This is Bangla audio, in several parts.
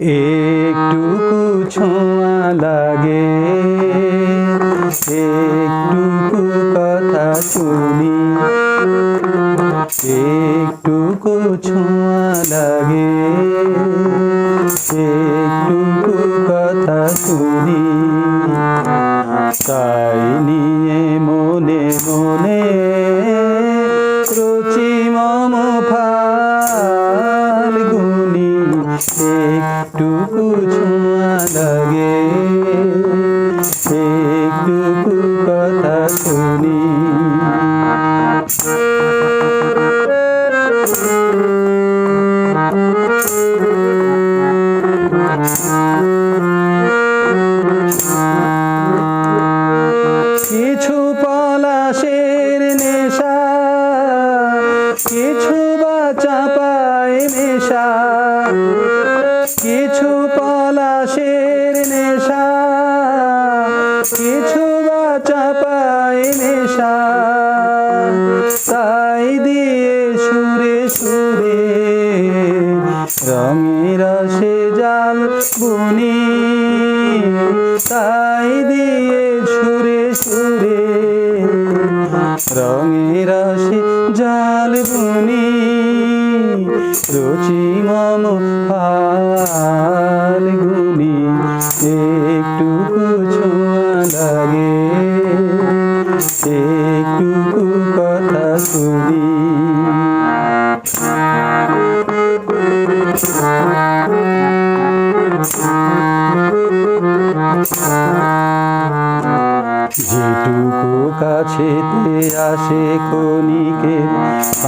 একটুকু ছোঁয়া লাগে। একটুকু কথা শুনি। একটুকু ছোঁয়া লাগে। একটুকু কথা শুনি। তাই নিয়ে মনে মনে রুচি মম একটুকু ছোঁয়া লাগে। একটুকু কথা শুনি। কিছু পলাশের নেশা কিছু বা চাপায় নেশা কিছু পলাশের চাপায় নেশা, তাই দিয়ে সুরে সুরে রঙের রসে জাল বুনি। তাই দিয়ে সুরে সুরে রঙের রসে জাল বুনি। রুচি মম ফাল্গুনি একটুকু কথা যেটুকু কাছেতে আসে কণিকে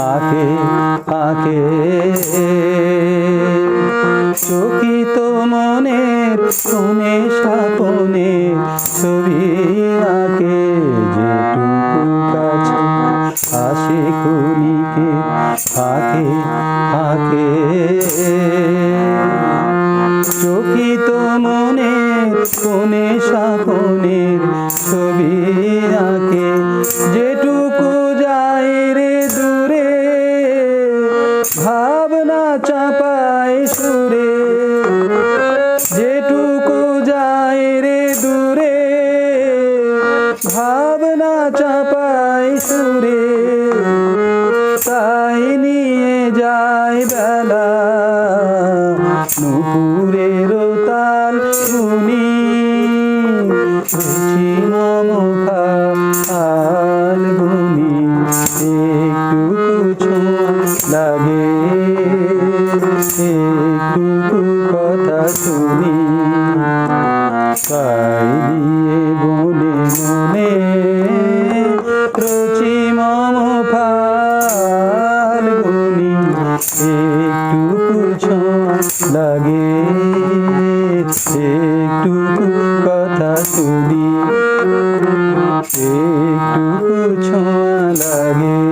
আঁকে আঁকে চকিত মনের কোণে সাপনে ছবি আঁকে আঁকে আঁকে চকিত মনে কোনে সাপনের ছবি আঁকে যেটুকু যায় রে দূরে, ভাবনা চাপায় সুরে। যেটুকু যায় রে দূরে, ভাবনা চাপায় সুরে। নুপুরের একটুকু কথা শুনি একটুকু ছোঁয়া লাগে।